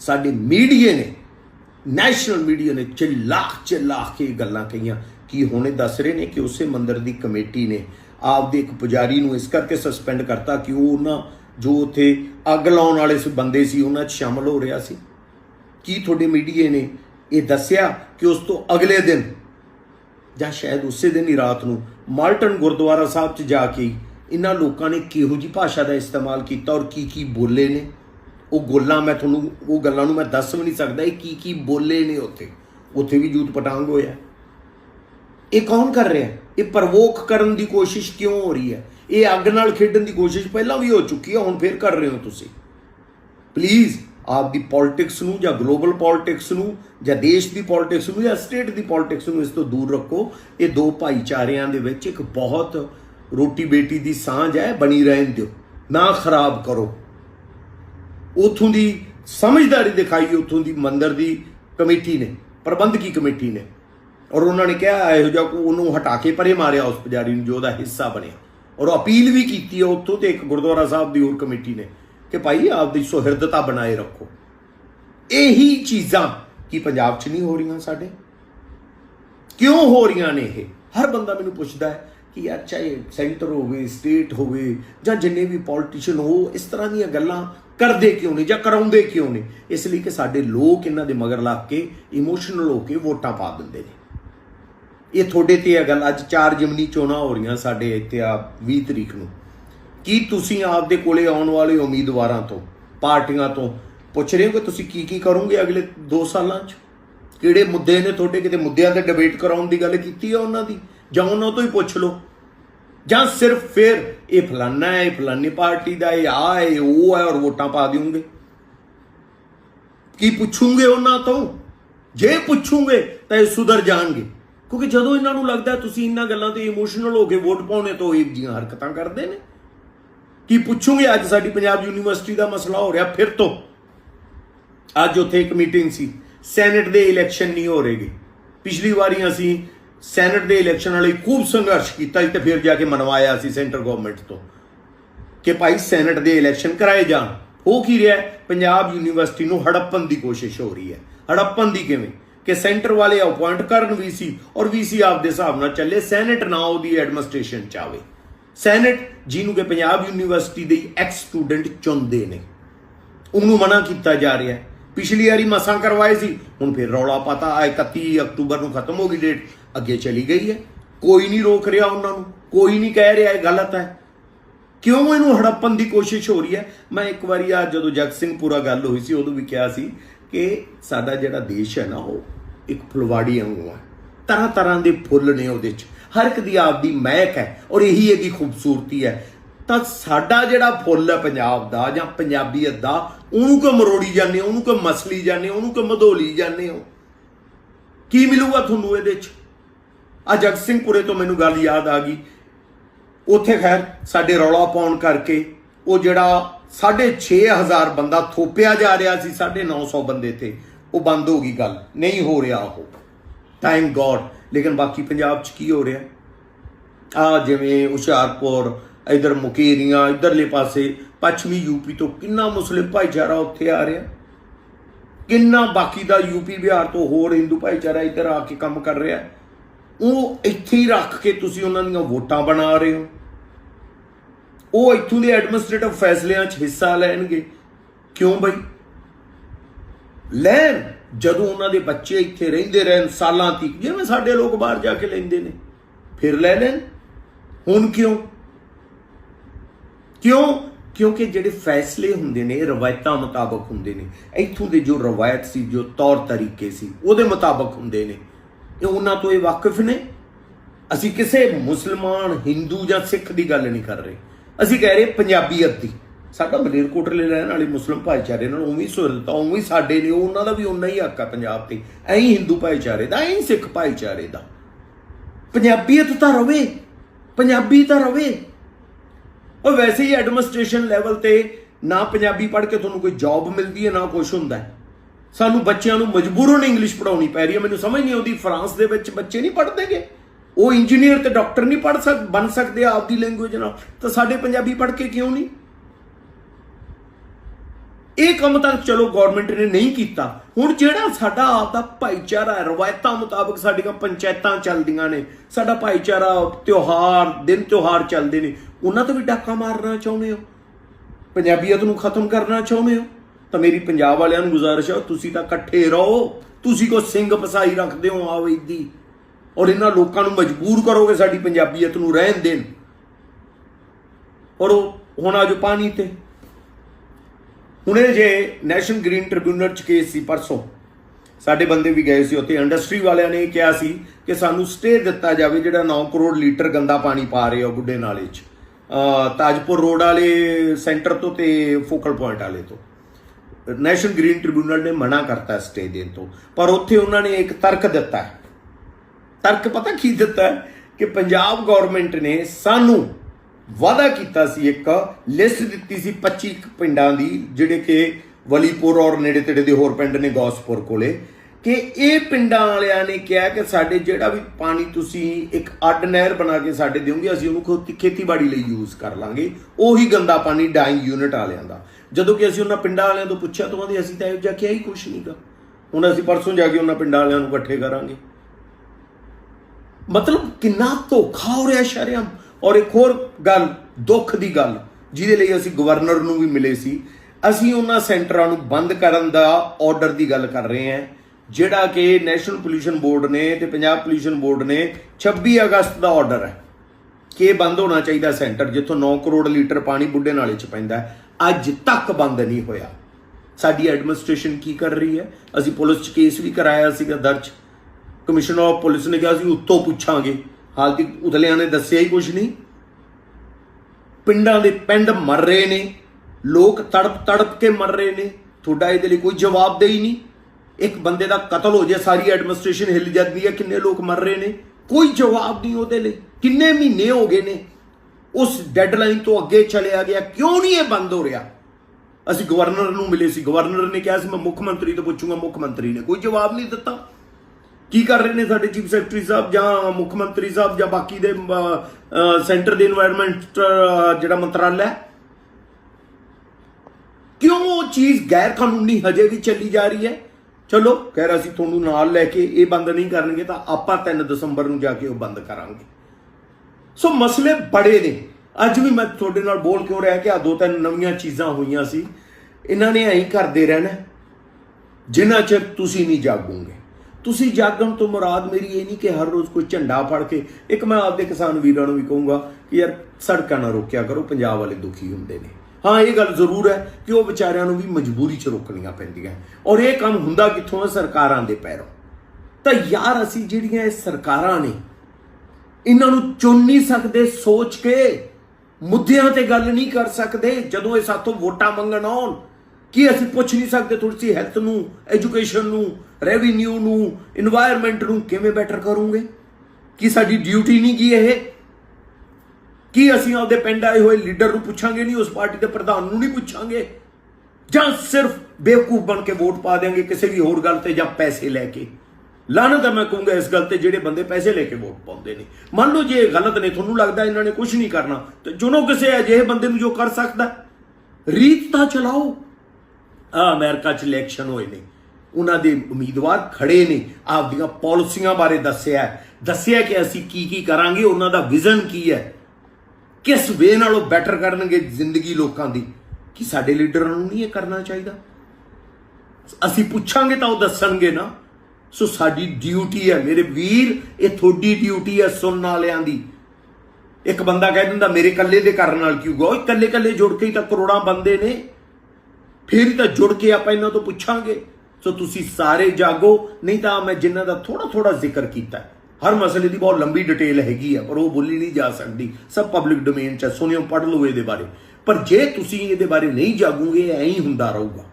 ਸਾਡੇ ਮੀਡੀਆ ਨੇ ਨੈਸ਼ਨਲ ਮੀਡੀਆ ਨੇ ਚਿਲਾਖ ਚਿਲਾਖ ਕੇ ਗੱਲਾਂ ਕਹੀਆਂ ਕੀ ਹੁਣੇ ਦੱਸ ਰਹੇ ਨੇ ਕਿ ਉਸੇ ਮੰਦਰ ਦੀ ਕਮੇਟੀ ਨੇ ਆਪਦੇ ਇੱਕ ਪੁਜਾਰੀ ਨੂੰ ਇਸ ਕਰਕੇ ਸਸਪੈਂਡ ਕਰਤਾ ਕਿ ਉਹ ਉਹਨਾਂ ਜੋ ਉੱਥੇ ਅੱਗ ਲਾਉਣ ਵਾਲੇ ਸੀ ਬੰਦੇ ਸੀ, ਉਹਨਾਂ 'ਚ ਸ਼ਾਮਲ ਹੋ ਰਿਹਾ ਸੀ। ਕੀ ਤੁਹਾਡੇ ਮੀਡੀਏ ਨੇ ਇਹ ਦੱਸਿਆ ਕਿ ਉਸ ਤੋਂ ਅਗਲੇ ਦਿਨ ਜਾਂ ਸ਼ਾਇਦ ਉਸੇ ਦਿਨ ਹੀ ਰਾਤ ਨੂੰ ਮਾਲਟਨ ਗੁਰਦੁਆਰਾ ਸਾਹਿਬ 'ਚ ਜਾ ਕੇ ਇਹਨਾਂ ਲੋਕਾਂ ਨੇ ਕਿਹੋ ਜੀ ਭਾਸ਼ਾ ਦਾ ਇਸਤੇਮਾਲ ਕੀਤਾ ਔਰ ਕੀ ਕੀ ਬੋਲੇ ਨੇ? ਉਹ ਗੋਲਾਂ ਮੈਂ ਤੁਹਾਨੂੰ, ਉਹ ਗੱਲਾਂ ਨੂੰ ਮੈਂ ਦੱਸ ਵੀ ਨਹੀਂ ਸਕਦਾ, ਇਹ ਕੀ ਕੀ ਬੋਲੇ ਨੇ ਉੱਥੇ? ਉੱਥੇ ਵੀ ਜੂਤ ਪਟਾਂਗ ਹੋਇਆ। ਇਹ ਕੌਣ ਕਰ ਰਿਹਾ? ਇਹ ਪ੍ਰਵੋਕ ਕਰਨ ਦੀ ਕੋਸ਼ਿਸ਼ ਕਿਉਂ ਹੋ ਰਹੀ ਹੈ? ਇਹ ਅੱਗ ਨਾਲ ਖੇਡਣ ਦੀ ਕੋਸ਼ਿਸ਼ ਪਹਿਲਾਂ ਵੀ ਹੋ ਚੁੱਕੀ ਹੈ ਹੁਣ ਫੇਰ ਕਰ ਰਹੇ ਹੋ ਤੁਸੀਂ। ਪਲੀਜ਼ ਆਪ ਦੀ ਪੋਲਿਟਿਕਸ ਨੂੰ ਜਾਂ ਗਲੋਬਲ ਪੋਲਿਟਿਕਸ ਨੂੰ ਜਾਂ ਦੇਸ਼ ਦੀ ਪੋਲਿਟਿਕਸ ਨੂੰ ਜਾਂ ਸਟੇਟ ਦੀ ਪੋਲਿਟਿਕਸ ਨੂੰ ਇਸ ਤੋਂ ਦੂਰ ਰੱਖੋ। ਇਹ ਦੋ ਭਾਈਚਾਰਿਆਂ ਦੇ ਵਿੱਚ ਇੱਕ ਬਹੁਤ ਰੋਟੀ ਬੇਟੀ ਦੀ ਸਾਂਝ ਹੈ, ਬਣੀ ਰਹਿਣ ਦਿਓ। ਨਾ ਖਰਾਬ ਕਰੋ। ਉਥੋਂ ਦੀ ਸਮਝਦਾਰੀ ਦਿਖਾਈ, ਉਥੋਂ ਦੀ ਮੰਦਰ ਦੀ ਕਮੇਟੀ ਨੇ, ਪ੍ਰਬੰਧਕੀ ਕਮੇਟੀ ਨੇ। ਔਰ ਉਹਨਾਂ ਨੇ ਕਿਹਾ, ਇਹੋ ਜਿਹਾ ਉਹਨੂੰ ਹਟਾ ਕੇ ਪਰੇ ਮਾਰਿਆ ਉਸ ਪੁਜਾਰੀ ਨੂੰ, ਜੋ ਉਹਦਾ ਹਿੱਸਾ ਬਣਿਆ। ਔਰ ਅਪੀਲ ਵੀ ਕੀਤੀ ਹੈ ਉੱਥੋਂ ਤੇ ਇੱਕ ਗੁਰਦੁਆਰਾ ਸਾਹਿਬ ਦੀ ਹੋਰ ਕਮੇਟੀ ਨੇ ਕਿ ਭਾਈ ਆਪਦੀ ਸੁਹਿਰਦਤਾ ਬਣਾਏ ਰੱਖੋ। ਇਹੀ ਚੀਜ਼ਾਂ ਕੀ ਪੰਜਾਬ 'ਚ ਨਹੀਂ ਹੋ ਰਹੀਆਂ ਸਾਡੇ? ਕਿਉਂ ਹੋ ਰਹੀਆਂ ਨੇ ਇਹ? ਹਰ ਬੰਦਾ ਮੈਨੂੰ ਪੁੱਛਦਾ ਹੈ ਕਿ ਯਾਰ ਚਾਹੇ ਸੈਂਟਰ ਹੋਵੇ, ਸਟੇਟ ਹੋਵੇ ਜਾਂ ਜਿੰਨੇ ਵੀ ਪੋਲੀਟੀਸ਼ੀਅਨ ਹੋ, ਇਸ ਤਰ੍ਹਾਂ ਦੀਆਂ ਗੱਲਾਂ ਕਰਦੇ ਕਿਉਂ ਨਹੀਂ ਜਾਂ ਕਰਾਉਂਦੇ ਕਿਉਂ ਨਹੀਂ ਇਸ ਲਈ ਕਿ ਸਾਡੇ ਲੋਕ ਇਹਨਾਂ ਦੇ ਮਗਰ ਲੱਗ ਕੇ ਇਮੋਸ਼ਨਲ ਹੋ ਕੇ ਵੋਟਾਂ ਪਾ ਦਿੰਦੇ ਨੇ। ਇਹ ਤੁਹਾਡੇ ਤੇ ਹੈ ਗੱਲ, ਅੱਜ ਚਾਰ ਜਿਮਨੀ ਚੋਣਾਂ ਹੋ ਰਹੀਆਂ ਸਾਡੇ ਇੱਥੇ ਆ 20 ਤਰੀਕ ਨੂੰ। ਕੀ ਤੁਸੀਂ ਆਪਦੇ ਕੋਲੇ ਆਉਣ ਵਾਲੇ ਉਮੀਦਵਾਰਾਂ ਤੋਂ, ਪਾਰਟੀਆਂ ਤੋਂ ਪੁੱਛ ਰਹੇ ਹੋ ਕਿ ਤੁਸੀਂ ਕੀ ਕੀ ਕਰੋਗੇ ਅਗਲੇ 2 ਸਾਲਾਂ 'ਚ? ਕਿਹੜੇ ਮੁੱਦੇ ਨੇ ਤੁਹਾਡੇ, ਕਿਤੇ ਮੁੱਦਿਆਂ ਤੇ ਡਿਬੇਟ ਕਰਾਉਣ ਦੀ ਗੱਲ ਕੀਤੀ ਹੈ ਉਹਨਾਂ ਦੀ? ਜਾਂ ਉਹਨਾਂ ਤੋਂ ਹੀ ਪੁੱਛ ਲਓ। ਜਾਂ ਸਿਰਫ ਫਿਰ ਇਹ ਫਲਾਨਾ ਹੈ, ਇਹ ਫਲਾਨੀ ਪਾਰਟੀ ਦਾ ਇਹ ਆ ਹੈ ਇਹ ਉਹ ਹੈ ਔਰ ਵੋਟਾਂ ਪਾ ਦਿਓਗੇ? ਕੀ ਪੁੱਛੂਗੇ ਉਹਨਾਂ ਤੋਂ? ਜੇ ਪੁੱਛੂਗੇ ਤਾਂ ਇਹ ਸੁਧਰ ਜਾਣਗੇ। ਕਿਉਂਕਿ ਜਦੋਂ ਇਹਨਾਂ ਨੂੰ ਲੱਗਦਾ ਤੁਸੀਂ ਇਹਨਾਂ ਗੱਲਾਂ ਤੇ ਇਮੋਸ਼ਨਲ ਹੋ ਕੇ ਵੋਟ ਪਾਉਣੇ ਤੋਂ ਇਹ ਜੀਆਂ ਹਰਕਤਾਂ ਕਰਦੇ ਨੇ। ਕੀ ਪੁੱਛੂਗੇ? ਅੱਜ ਸਾਡੀ ਪੰਜਾਬ ਯੂਨੀਵਰਸਿਟੀ ਦਾ ਮਸਲਾ ਹੋ ਰਿਹਾ ਫਿਰ ਤੋਂ। ਅੱਜ ਉੱਥੇ ਇੱਕ ਮੀਟਿੰਗ ਸੀ। ਸੈਨੇਟ ਦੇ ਇਲੈਕਸ਼ਨ ਨਹੀਂ ਹੋ ਰਹੇਗੇ। ਪਿਛਲੀ ਵਾਰੀ ਅਸੀਂ ਸੈਨੇਟ ਦੇ ਇਲੈਕਸ਼ਨ ਲਈ ਖੂਬ ਸੰਘਰਸ਼ ਕੀਤਾ ਸੀ ਤੇ ਫਿਰ ਜਾ ਕੇ ਮਨਵਾਇਆ ਸੀ ਸੈਂਟਰ ਗਵਰਨਮੈਂਟ ਤੋਂ ਕਿ ਭਾਈ ਸੈਨੇਟ ਦੇ ਇਲੈਕਸ਼ਨ ਕਰਾਏ ਜਾਣ। ਹੋ ਕੀ ਰਿਹਾ? ਪੰਜਾਬ ਯੂਨੀਵਰਸਿਟੀ ਨੂੰ ਹੜੱਪਣ ਦੀ ਕੋਸ਼ਿਸ਼ ਹੋ ਰਹੀ ਹੈ। ਹੜੱਪਣ ਦੀ ਕਿਵੇਂ? ਕਿ ਸੈਂਟਰ ਵਾਲੇ ਅਪਾਇੰਟ ਕਰਨ ਵੀਸੀ ਔਰ ਵੀਸੀ ਆਪ ਦੇ ਹਿਸਾਬ ਨਾਲ ਚੱਲੇ, ਸੈਨੇਟ ਨਾ ਉਹਦੀ ਐਡਮਿਨਿਸਟ੍ਰੇਸ਼ਨ ਚਾਵੇ ਸੈਨੇਟ ਜਿਹਨੂੰ ਕਿ ਪੰਜਾਬ ਯੂਨੀਵਰਸਿਟੀ ਦੇ ਐਕਸ ਸਟੂਡੈਂਟ ਚੁਣਦੇ ਨੇ। ਉਹਨੂੰ ਮਨਾ ਕੀਤਾ ਜਾ ਰਿਹਾ ਹੈ। ਪਿਛਲੀ ਵਾਰੀ ਮਸਾਂ ਕਰਵਾਏ ਸੀ, ਹੁਣ ਫਿਰ ਰੌਲਾ ਪਤਾ ਆ 31 ਅਕਤੂਬਰ ਨੂੰ ਖਤਮ ਹੋ ਗਈ ਡੇਟ ਅੱਗੇ ਚਲੀ ਗਈ ਹੈ। ਕੋਈ ਨਹੀਂ ਰੋਕ ਰਿਹਾ ਉਹਨਾਂ ਨੂੰ, ਕੋਈ ਨਹੀਂ ਕਹਿ ਰਿਹਾ ਇਹ ਗਲਤ ਹੈ। ਕਿਉਂ ਇਹਨੂੰ ਹੜੱਪਣ ਦੀ ਕੋਸ਼ਿਸ਼ ਹੋ ਰਹੀ ਹੈ? ਮੈਂ ਇੱਕ ਵਾਰੀ ਆ ਜਦੋਂ ਜਗਤ ਸਿੰਘ ਪੂਰਾ ਗੱਲ ਹੋਈ ਸੀ, ਉਦੋਂ ਵੀ ਕਿਹਾ ਸੀ ਕਿ ਸਾਡਾ ਜਿਹੜਾ ਦੇਸ਼ ਹੈ ਨਾ ਉਹ ਇੱਕ ਫੁਲਵਾੜੀ ਵਾਂਗੂ ਹੈ। ਤਰ੍ਹਾਂ ਤਰ੍ਹਾਂ ਦੇ ਫੁੱਲ ਨੇ ਉਹਦੇ 'ਚ। ਹਰ ਇੱਕ ਦੀ ਆਪਦੀ ਮਹਿਕ ਹੈ ਔਰ ਇਹੀ ਇਹਦੀ ਖੂਬਸੂਰਤੀ ਹੈ। ਤਾਂ ਸਾਡਾ ਜਿਹੜਾ ਫੁੱਲ ਹੈ ਪੰਜਾਬ ਦਾ ਜਾਂ ਪੰਜਾਬੀਅਤ ਦਾ, ਉਹਨੂੰ ਕਿ ਮਰੋੜੀ ਜਾਂਦੇ ਹੋ? ਉਹਨੂੰ ਕਿ ਮਸਲੀ ਜਾਂਦੇ ਹੋ? ਉਹਨੂੰ ਕਿ ਮਧੋਲੀ ਜਾਂਦੇ ਹੋ? ਕੀ ਮਿਲੂਗਾ ਤੁਹਾਨੂੰ ਇਹਦੇ 'ਚ? ਆ ਜਗਤ ਸਿੰਘਪੁਰੇ ਤੋਂ ਮੈਨੂੰ ਗੱਲ ਯਾਦ ਆ ਗਈ। ਉੱਥੇ ਖੈਰ ਸਾਡੇ ਰੌਲਾ ਪਾਉਣ ਕਰਕੇ ਉਹ ਜਿਹੜਾ 6500 ਬੰਦਾ ਥੋਪਿਆ ਜਾ ਰਿਹਾ ਸੀ 950 ਬੰਦੇ ਤੇ। ਉਹ ਬੰਦ ਹੋ ਗਈ ਗੱਲ। ਨਹੀਂ ਹੋ ਰਿਹਾ ਉਹ। ਥੈਂਕ ਗੋਡ ਲੇਕਿਨ ਬਾਕੀ ਪੰਜਾਬ 'ਚ ਕੀ ਹੋ ਰਿਹਾ? ਆ ਜਿਵੇਂ ਹੁਸ਼ਿਆਰਪੁਰ, ਇਧਰ ਮੁਕੇਰੀਆਂ, ਇਧਰਲੇ ਪਾਸੇ, ਪੱਛਮੀ ਯੂਪੀ ਤੋਂ ਕਿੰਨਾ ਮੁਸਲਿਮ ਭਾਈਚਾਰਾ ਉੱਥੇ ਆ ਰਿਹਾ? ਕਿੰਨਾ ਬਾਕੀ ਦਾ ਯੂਪੀ, ਬਿਹਾਰ ਤੋਂ ਹੋਰ ਹਿੰਦੂ ਭਾਈਚਾਰਾ ਇੱਧਰ ਆ ਕੇ ਕੰਮ ਕਰ ਰਿਹਾ? ਉਹ ਇੱਥੇ ਹੀ ਰੱਖ ਕੇ ਤੁਸੀਂ ਉਹਨਾਂ ਦੀਆਂ ਵੋਟਾਂ ਬਣਾ ਰਹੇ ਹੋ। ਉਹ ਇੱਥੋਂ ਦੇ ਐਡਮਿਨਿਸਟ੍ਰੇਟਿਵ ਫੈਸਲਿਆਂ 'ਚ ਹਿੱਸਾ ਲੈਣਗੇ। ਕਿਉਂ ਬਈ? ਲੈਣ ਜਦੋਂ ਉਹਨਾਂ ਦੇ ਬੱਚੇ ਇੱਥੇ ਰਹਿੰਦੇ ਰਹਿਣ, ਸਾਲਾਂ ਤੱਕ, ਜਿਵੇਂ ਸਾਡੇ ਲੋਕ ਬਾਹਰ ਜਾ ਕੇ ਲੈਂਦੇ ਨੇ, ਫਿਰ ਲੈ ਲੈਣ। ਹੁਣ ਕਿਉਂ? ਕਿਉਂ? ਕਿਉਂਕਿ ਜਿਹੜੇ ਫੈਸਲੇ ਹੁੰਦੇ ਨੇ ਰਵਾਇਤਾਂ ਮੁਤਾਬਕ ਹੁੰਦੇ ਨੇ। ਇੱਥੋਂ ਦੇ ਜੋ ਰਵਾਇਤ ਸੀ, ਜੋ ਤੌਰ ਤਰੀਕੇ ਸੀ, ਉਹਦੇ ਮੁਤਾਬਕ ਹੁੰਦੇ ਨੇ। ਇਹ ਉਹਨਾਂ ਤੋਂ ਇਹ ਵਾਕਿਫ ਨੇ। ਅਸੀਂ ਕਿਸੇ ਮੁਸਲਮਾਨ, ਹਿੰਦੂ ਜਾਂ ਸਿੱਖ ਦੀ ਗੱਲ ਨਹੀਂ ਕਰ ਰਹੇ। ਅਸੀਂ ਕਹਿ ਰਹੇ ਪੰਜਾਬੀਅਤ ਦੀ ਸਾਡਾ ਮਲੇਰਕੋਟਲੇ ਰਹਿਣ ਵਾਲੇ ਮੁਸਲਮ ਭਾਈਚਾਰੇ ਨਾਲ ਉਵੇਂ ਹੀ ਸੁਰਤਾ ਉਵੇਂ ਸਾਡੇ ਨੇ, ਉਹਨਾਂ ਦਾ ਵੀ ਉਨਾ ਹੀ ਹੱਕ ਆ ਪੰਜਾਬ ਤੇ। ਐਂ ਹਿੰਦੂ ਭਾਈਚਾਰੇ ਦਾ, ਐਂ ਸਿੱਖ ਭਾਈਚਾਰੇ ਦਾ। ਪੰਜਾਬੀਅਤ ਤਾਂ ਰਵੇ, ਪੰਜਾਬੀ ਤਾਂ ਰਵੇ। ਉਹ ਵੈਸੇ ਹੀ ਐਡਮਿਨਿਸਟ੍ਰੇਸ਼ਨ ਲੈਵਲ ਤੇ ਨਾ ਪੰਜਾਬੀ ਪੜ੍ਹ ਕੇ ਤੁਹਾਨੂੰ ਕੋਈ ਜੌਬ ਮਿਲਦੀ ਹੈ, ਨਾ ਕੁਝ ਹੁੰਦਾ ਹੈ। ਸਾਨੂੰ ਬੱਚਿਆਂ ਨੂੰ ਮਜਬੂਰਨ ਇੰਗਲਿਸ਼ ਪੜਾਉਣੀ ਪੈ ਰਹੀ ਹੈ। ਮੈਨੂੰ ਸਮਝ ਨਹੀਂ ਆਉਂਦੀ, ਫਰਾਂਸ ਦੇ ਵਿੱਚ ਬੱਚੇ ਨਹੀਂ ਪੜ੍ਹਦੇਗੇ ਉਹ ਇੰਜੀਨੀਅਰ ਤੇ ਡਾਕਟਰ ਨਹੀਂ ਪੜ੍ਹ ਸਕ, ਬਣ ਸਕਦੇ ਆਪਦੀ ਲੈਂਗੁਏਜ ਨਾਲ। ਤਾਂ ਸਾਡੇ ਪੰਜਾਬੀ ਪੜ੍ਹ ਕੇ ਕਿਉਂ ਨਹੀਂ? ਇਹ ਕੰਮ ਤਾਂ ਚਲੋ ਗਵਰਨਮੈਂਟ ਨੇ ਨਹੀਂ ਕੀਤਾ। ਹੁਣ ਜਿਹੜਾ ਸਾਡਾ ਆਪਦਾ ਭਾਈਚਾਰਾ ਹੈ, ਰਵਾਇਤਾਂ ਮੁਤਾਬਕ ਸਾਡੀਆਂ ਪੰਚਾਇਤਾਂ ਚੱਲਦੀਆਂ ਨੇ, ਸਾਡਾ ਭਾਈਚਾਰਾ ਤਿਉਹਾਰ, ਦਿਨ ਤਿਉਹਾਰ ਚੱਲਦੇ ਨੇ, ਉਹਨਾਂ ਤੋਂ ਵੀ ਡਾਕਾ ਮਾਰਨਾ ਚਾਹੁੰਦੇ ਹੋ? ਪੰਜਾਬੀਅਤ ਨੂੰ ਖਤਮ ਕਰਨਾ ਚਾਹੁੰਦੇ ਹੋ? ਤਾਂ ਮੇਰੀ ਪੰਜਾਬ ਵਾਲਿਆਂ ਨੂੰ ਗੁਜ਼ਾਰਿਸ਼ ਹੈ, ਤੁਸੀਂ ਤਾਂ ਇਕੱਠੇ ਰਹੋ। ਤੁਸੀਂ ਕੋ ਸਿੰਘ ਪਸਾਈ ਰੱਖਦੇ ਹੋ ਆ ਦੀ ਔਰ ਇਹਨਾਂ ਲੋਕਾਂ ਨੂੰ ਮਜਬੂਰ ਕਰੋਗੇ ਸਾਡੀ ਪੰਜਾਬੀਅਤ ਨੂੰ ਰਹਿਣ ਦੇਣ। ਔਰ ਉਹ ਹੁਣ ਆਜੋ ਪਾਣੀ ਤੇ। ਹੁਣੇ ਜੇ ਨੈਸ਼ਨਲ ਗ੍ਰੀਨ ਟ੍ਰਿਬਿਊਨਲ ਚ ਕੇਸ ਸੀ ਪਰਸੋਂ, ਸਾਡੇ ਬੰਦੇ ਵੀ ਗਏ ਸੀ ਉੱਥੇ। ਇੰਡਸਟਰੀ ਵਾਲਿਆਂ ਨੇ ਕਿਹਾ ਸੀ ਕਿ ਸਾਨੂੰ ਸਟੇ ਦਿੱਤਾ ਜਾਵੇ ਜਿਹੜਾ 9 ਕਰੋੜ ਲੀਟਰ ਗੰਦਾ ਪਾਣੀ ਪਾ ਰਹੇ ਹੋ ਬੁੱਢੇ ਨਾਲੇ 'ਚ। ਤਾਜਪੁਰ ਰੋਡ ਵਾਲੇ ਸੈਂਟਰ ਤੋਂ ਤੇ ਫੋਕਲ ਪੁਆਇੰਟ ਵਾਲੇ ਤੋਂ। ਨੈਸ਼ਨਲ ਗ੍ਰੀਨ ਟ੍ਰਿਬਿਊਨਲ ਨੇ ਮਨਾ ਕਰਤਾ ਸਟੇ ਦੇਣ ਤੋਂ। ਪਰ ਉੱਥੇ ਉਹਨਾਂ ਨੇ ਇੱਕ ਤਰਕ ਦਿੱਤਾ ਤਰਕ ਪਤਾ ਕੀ ਦਿੱਤਾ ਕਿ ਪੰਜਾਬ ਗਵਰਨਮੈਂਟ ਨੇ ਸਾਨੂੰ ਵਾਅਦਾ ਕੀਤਾ ਸੀ ਇੱਕ, ਲਿਸਟ ਦਿੱਤੀ ਸੀ 25 ਕੁ ਪਿੰਡਾਂ ਦੀ, ਜਿਹੜੇ ਕਿ ਵਲੀਪੁਰ ਔਰ ਨੇੜੇ ਤੇੜੇ ਦੇ ਹੋਰ ਪਿੰਡ ਨੇ ਗੌਸਪੁਰ ਕੋਲੇ, ਕਿ ਇਹ ਪਿੰਡਾਂ ਵਾਲਿਆਂ ਨੇ ਕਿਹਾ ਕਿ ਸਾਡੇ ਜਿਹੜਾ ਵੀ ਪਾਣੀ ਤੁਸੀਂ ਇੱਕ ਅੱਡ ਨਹਿਰ ਬਣਾ ਕੇ ਸਾਡੇ ਦਿਓਗੇ, ਅਸੀਂ ਉਹਨੂੰ ਖੋ- ਖੇਤੀਬਾੜੀ ਲਈ ਯੂਜ਼ ਕਰ ਲਾਂਗੇ। ਉਹੀ ਗੰਦਾ ਪਾਣੀ ਡਾਈਂਗ ਯੂਨਿਟ ਵਾਲਿਆਂ ਦਾ। ਜਦੋਂ ਕਿ ਅਸੀਂ ਉਹਨਾਂ ਪਿੰਡਾਂ ਵਾਲਿਆਂ ਤੋਂ ਪੁੱਛਿਆ ਤਾਂ ਕਹਿੰਦੇ ਅਸੀਂ ਤਾਂ ਇਹੋ ਜਿਹਾ ਕਿਹਾ ਹੀ ਕੁਛ ਨਹੀਂਗਾ ਹੁਣ ਅਸੀਂ ਪਰਸੋਂ ਜਾ ਕੇ ਉਹਨਾਂ ਪਿੰਡਾਂ ਵਾਲਿਆਂ ਨੂੰ ਇਕੱਠੇ ਕਰਾਂਗੇ। ਮਤਲਬ ਕਿੰਨਾ ਧੋਖਾ ਹੋ ਰਿਹਾ ਸ਼ਰਿਆਮ ਔਰ ਇੱਕ ਹੋਰ ਗੱਲ, ਦੁੱਖ ਦੀ ਗੱਲ, ਜਿਹਦੇ ਲਈ ਅਸੀਂ ਗਵਰਨਰ ਨੂੰ ਵੀ ਮਿਲੇ ਸੀ। ਅਸੀਂ ਉਹਨਾਂ ਸੈਂਟਰਾਂ ਨੂੰ ਬੰਦ ਕਰਨ ਦਾ ਆਰਡਰ ਦੀ ਗੱਲ ਕਰ ਰਹੇ ਹਾਂ, ਜਿਹੜਾ ਕਿ ਨੈਸ਼ਨਲ ਪੋਲੂਸ਼ਨ ਬੋਰਡ ਨੇ ਤੇ ਪੰਜਾਬ ਪੋਲੂਸ਼ਨ ਬੋਰਡ ਨੇ 26 ਅਗਸਤ ਦਾ ਆਰਡਰ ਹੈ। ਕਿ ਬੰਦ ਹੋਣਾ ਚਾਹੀਦਾ ਸੈਂਟਰ, ਜਿੱਥੋਂ 9 ਕਰੋੜ ਲੀਟਰ ਪਾਣੀ ਬੁੱਢੇ ਨਾਲੇ 'ਚ ਪੈਂਦਾ ਅੱਜ ਤੱਕ ਬੰਦ ਨਹੀਂ ਹੋਇਆ। ਸਾਡੀ ਐਡਮਿਨਿਸਟ੍ਰੇਸ਼ਨ ਕੀ ਕਰ ਰਹੀ ਹੈ? ਅਸੀਂ ਪੁਲਿਸ 'ਚ ਕੇਸ ਵੀ ਕਰਾਇਆ ਸੀਗਾ ਦਰਜ। ਕਮਿਸ਼ਨਰ ਆਫ ਪੁਲਿਸ ਨੇ ਕਿਹਾ ਸੀ, ਉੱਤੋਂ ਪੁੱਛਾਂਗੇ। ਹਾਲ ਤੱਕ ਉਤਲਿਆਂ ਨੇ ਦੱਸਿਆ ਹੀ ਕੁਝ ਨਹੀਂ। ਪਿੰਡਾਂ ਦੇ ਪਿੰਡ ਮਰ ਰਹੇ ਨੇ, ਲੋਕ ਤੜਪ ਤੜਪ ਕੇ ਮਰ ਰਹੇ ਨੇ। ਤੁਹਾਡਾ ਇਹਦੇ ਲਈ ਕੋਈ ਜਵਾਬਦੇਹੀ ਨਹੀਂ। ਇੱਕ ਬੰਦੇ ਦਾ ਕਤਲ ਹੋ ਜਾਏ, ਸਾਰੀ ਐਡਮਿਨਿਸਟ੍ਰੇਸ਼ਨ ਹਿੱਲ ਜਾਂਦੀ ਹੈ, ਕਿੰਨੇ ਲੋਕ ਮਰ ਰਹੇ ਨੇ। ਕੋਈ ਜਵਾਬ ਨਹੀਂ ਉਹਦੇ ਲਈ। ਕਿੰਨੇ ਮਹੀਨੇ ਹੋ ਗਏ ਨੇ। ਉਸ ਡੈਡਲਾਈਨ ਤੋਂ ਅੱਗੇ ਚਲਿਆ ਗਿਆ। ਕਿਉਂ ਨਹੀਂ ਇਹ ਬੰਦ ਹੋ ਰਿਹਾ? ਅਸੀਂ ਗਵਰਨਰ ਨੂੰ ਮਿਲੇ ਸੀ। ਗਵਰਨਰ ਨੇ ਕਿਹਾ ਸੀ, ਮੈਂ ਮੁੱਖ ਮੰਤਰੀ ਤੋਂ ਪੁੱਛੂੰਗਾ। ਮੁੱਖ ਮੰਤਰੀ ਨੇ ਕੋਈ ਜਵਾਬ ਨਹੀਂ ਦਿੱਤਾ। ਕੀ ਕਰ ਰਹੇ ਨੇ ਸਾਡੇ ਚੀਫ ਸੈਕਟਰੀ ਸਾਹਿਬ ਜਾਂ ਮੁੱਖ ਮੰਤਰੀ ਸਾਹਿਬ ਜਾਂ ਬਾਕੀ ਦੇ ਸੈਂਟਰ ਦੇ এনवायरमेंट ਜਿਹੜਾ ਮੰਤਰਾਲਾ ਕਿਉਂ ਉਹ ਚੀਜ਼ ਗੈਰ ਕਾਨੂੰਨੀ ਹਜੇ ਵੀ ਚੱਲੀ ਜਾ ਰਹੀ ਹੈ? ਚਲੋ ਕਹਿ ਰਿਹਾ ਸੀ ਤੁਹਾਨੂੰ ਨਾਲ ਲੈ ਕੇ ਇਹ ਬੰਦ ਨਹੀਂ ਕਰਨਗੇ ਤਾਂ ਆਪਾਂ 3 ਦਸੰਬਰ ਨੂੰ ਜਾ ਕੇ ਉਹ ਬੰਦ ਕਰਾਂਗੇ। ਸੋ ਮਸਲੇ ਬੜੇ ਨੇ। ਅੱਜ ਵੀ ਮੈਂ ਤੁਹਾਡੇ ਨਾਲ ਬੋਲ ਕਿਉਂ ਰਿਹਾ ਕਿ ਆ ਦੋ ਤਿੰਨ ਨਵੀਆਂ ਚੀਜ਼ਾਂ ਹੋਈਆਂ ਸੀ। ਇਹਨਾਂ ਨੇ ਐਂ ਕਰਦੇ ਰਹਿਣਾ। ਜਿਨ੍ਹਾਂ ਚ ਤੁਸੀਂ ਨਹੀਂ ਜਾਗੋਗੇ। ਤੁਸੀਂ ਜਾਗਣ ਤੋਂ ਮੁਰਾਦ ਮੇਰੀ ਇਹ ਨਹੀਂ ਕਿ ਹਰ ਰੋਜ਼ ਕੋਈ ਝੰਡਾ ਫੜ ਕੇ, ਇੱਕ ਮੈਂ ਆਪਦੇ ਕਿਸਾਨ ਵੀਰਾਂ ਨੂੰ ਵੀ ਕਹੂੰਗਾ ਕਿ ਯਾਰ ਸੜਕਾਂ ਨਾ ਰੋਕਿਆ ਕਰੋ, ਪੰਜਾਬ ਵਾਲੇ ਦੁਖੀ ਹੁੰਦੇ ਨੇ। ਹਾਂ, ਇਹ ਗੱਲ ਜ਼ਰੂਰ ਹੈ ਕਿ ਉਹ ਵਿਚਾਰਿਆਂ ਨੂੰ ਵੀ ਮਜਬੂਰੀ 'ਚ ਰੋਕਣੀਆਂ ਪੈਂਦੀਆਂ ਔਰ ਇਹ ਕੰਮ ਹੁੰਦਾ ਕਿੱਥੋਂ ਹੈ? ਸਰਕਾਰਾਂ ਦੇ ਪੈਰੋਂ। ਤਾਂ ਯਾਰ ਅਸੀਂ ਜਿਹੜੀਆਂ ਇਹ ਸਰਕਾਰਾਂ ਨੇ, ਇਹਨਾਂ ਨੂੰ ਚੁਣ ਨਹੀਂ ਸਕਦੇ, ਸੋਚ ਕੇ ਮੁੱਦਿਆਂ ਤੇ ਗੱਲ ਨਹੀਂ ਕਰ ਸਕਦੇ, ਜਦੋਂ ਇਹ ਸਾਥੋਂ ਵੋਟਾਂ ਮੰਗਣ ਆਉਣ, ਕੀ ਅਸੀਂ ਪੁੱਛ ਨਹੀਂ ਸਕਦੇ ਥੋੜੀ ਹੈਲਥ ਨੂੰ ਐਜੂਕੇਸ਼ਨ ਨੂੰ ਰੈਵਨਿਊ ਨੂੰ এনवायरमेंट ਨੂੰ ਕਿਵੇਂ ਬੈਟਰ ਕਰੂੰਗੇ? ਕੀ ਸਾਡੀ ਡਿਊਟੀ ਨਹੀਂ ਕੀ ਇਹ? ਕੀ ਅਸੀਂ ਆਪਦੇ ਪਿੰਡ ਆਏ ਹੋਏ ਲੀਡਰ ਨੂੰ ਪੁੱਛਾਂਗੇ ਨਹੀਂ, ਉਸ ਪਾਰਟੀ ਦੇ ਪ੍ਰਧਾਨ ਨੂੰ ਨਹੀਂ ਪੁੱਛਾਂਗੇ? ਜਾਂ ਸਿਰਫ ਬੇਵਕੂਫ ਬਣ ਕੇ ਵੋਟ ਪਾ ਦੇਾਂਗੇ ਕਿਸੇ ਵੀ ਹੋਰ ਗੱਲ ਤੇ ਜਾਂ ਪੈਸੇ ਲੈ ਕੇ? ਲਾਹਨਤ ਮੈਂ ਕਹੂੰਗਾ ਇਸ ਗੱਲ ਤੇ ਜਿਹੜੇ ਬੰਦੇ ਪੈਸੇ ਲੈ ਕੇ ਵੋਟ ਪਾਉਂਦੇ ਨੇ। ਮੰਨ ਲਓ ਜੇ ਇਹ ਗਲਤ ਨੇ, ਤੁਹਾਨੂੰ ਲੱਗਦਾ ਇਹਨਾਂ ਨੇ ਕੁਝ ਨਹੀਂ ਕਰਨਾ, ਤੇ ਜੁਨੋ ਕਿਸੇ ਅਜਿਹੇ ਬੰਦੇ ਨੂੰ ਜੋ ਕਰ ਸਕਦਾ। ਰੀਤ ਤਾਂ ਚਲਾਓ। ਆ ਅਮਰੀਕਾ 'ਚ ਇਲੈਕਸ਼ਨ ਹੋਏ ਨੇ। ਉਹਨਾਂ ਦੇ ਉਮੀਦਵਾਰ ਖੜੇ ਨੇ, ਆਪਦੀਆਂ ਪਾਲਿਸੀਆਂ ਬਾਰੇ ਦੱਸਿਆ ਦੱਸਿਆ ਕਿ ਅਸੀਂ ਕੀ ਕੀ ਕਰਾਂਗੇ, ਉਹਨਾਂ ਦਾ ਵਿਜ਼ਨ ਕੀ ਹੈ? ਕਿਸ ਵੇ ਨਾਲ ਉਹ ਬੈਟਰ ਕਰਨਗੇ ਜ਼ਿੰਦਗੀ ਲੋਕਾਂ ਦੀ? ਕਿ ਸਾਡੇ ਲੀਡਰਾਂ ਨੂੰ ਨਹੀਂ ਇਹ ਕਰਨਾ ਚਾਹੀਦਾ? ਅਸੀਂ ਪੁੱਛਾਂਗੇ ਤਾਂ ਉਹ ਦੱਸਣਗੇ ਨਾ। ਸੋ ਸਾਡੀ ਡਿਊਟੀ ਹੈ, ਮੇਰੇ ਵੀਰ, ਇਹ ਤੁਹਾਡੀ ਡਿਊਟੀ ਹੈ ਸੁਣਨ ਵਾਲਿਆਂ ਦੀ। ਇੱਕ ਬੰਦਾ ਕਹਿ ਦਿੰਦਾ, ਮੇਰੇ ਇਕੱਲੇ ਦੇ ਕਰਨ ਨਾਲ ਕੀ ਹੋਊਗਾ ਉਹ ਇਕੱਲੇ ਇਕੱਲੇ ਜੁੜ ਕੇ ਹੀ ਤਾਂ ਕਰੋੜਾਂ ਬੰਦੇ ਨੇ। ਫਿਰ ਤਾਂ ਜੁੜ ਕੇ ਆਪਾਂ ਇਹਨਾਂ ਤੋਂ ਪੁੱਛਾਂਗੇ। ਸੋ ਤੁਸੀਂ ਸਾਰੇ ਜਾਗੋ, ਨਹੀਂ ਤਾਂ ਮੈਂ ਜਿਨ੍ਹਾਂ ਦਾ ਥੋੜਾ ਥੋੜਾ ਜ਼ਿਕਰ ਕੀਤਾ ਹੈ। ਹਰ ਮਸਲੇ ਦੀ ਬਹੁਤ ਲੰਬੀ ਡਿਟੇਲ ਹੈਗੀ ਆ, ਪਰ ਉਹ ਬੋਲੀ ਨਹੀਂ ਜਾ ਸਕਦੀ। ਸਭ ਪਬਲਿਕ ਡੋਮੇਨ ਚ ਸੁਣਿਓ, ਪੜ੍ਹ ਲਓ ਇਹਦੇ ਬਾਰੇ। ਪਰ ਜੇ ਤੁਸੀਂ ਇਹਦੇ ਬਾਰੇ ਨਹੀਂ ਜਾਗੋਗੇ ਐਂ ਹੀ ਹੁੰਦਾ ਰਹੂਗਾ।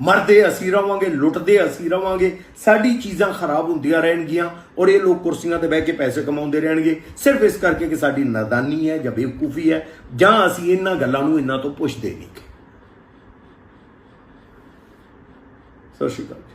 ਮਰਦੇ ਅਸੀਂ ਰਵਾਂਗੇ, ਲੁੱਟਦੇ ਅਸੀਂ ਰਵਾਂਗੇ, ਸਾਡੀ ਚੀਜ਼ਾਂ ਖਰਾਬ ਹੁੰਦੀਆਂ ਰਹਿਣਗੀਆਂ ਔਰ ਇਹ ਲੋਕ ਕੁਰਸੀਆਂ ਤੇ ਬਹਿ ਕੇ ਪੈਸੇ ਕਮਾਉਂਦੇ ਰਹਿਣਗੇ। ਸਿਰਫ ਇਸ ਕਰਕੇ ਕਿ ਸਾਡੀ ਨਾਦਾਨੀ ਹੈ ਜਾਂ ਬੇਵਕੂਫੀ ਹੈ ਜਾਂ ਅਸੀਂ ਇਹਨਾਂ ਗੱਲਾਂ ਨੂੰ ਇਹਨਾਂ ਤੋਂ ਪੁੱਛਦੇ ਨਹੀਂ। ਸਤਿ ਸ਼੍ਰੀ ਅਕਾਲ ਜੀ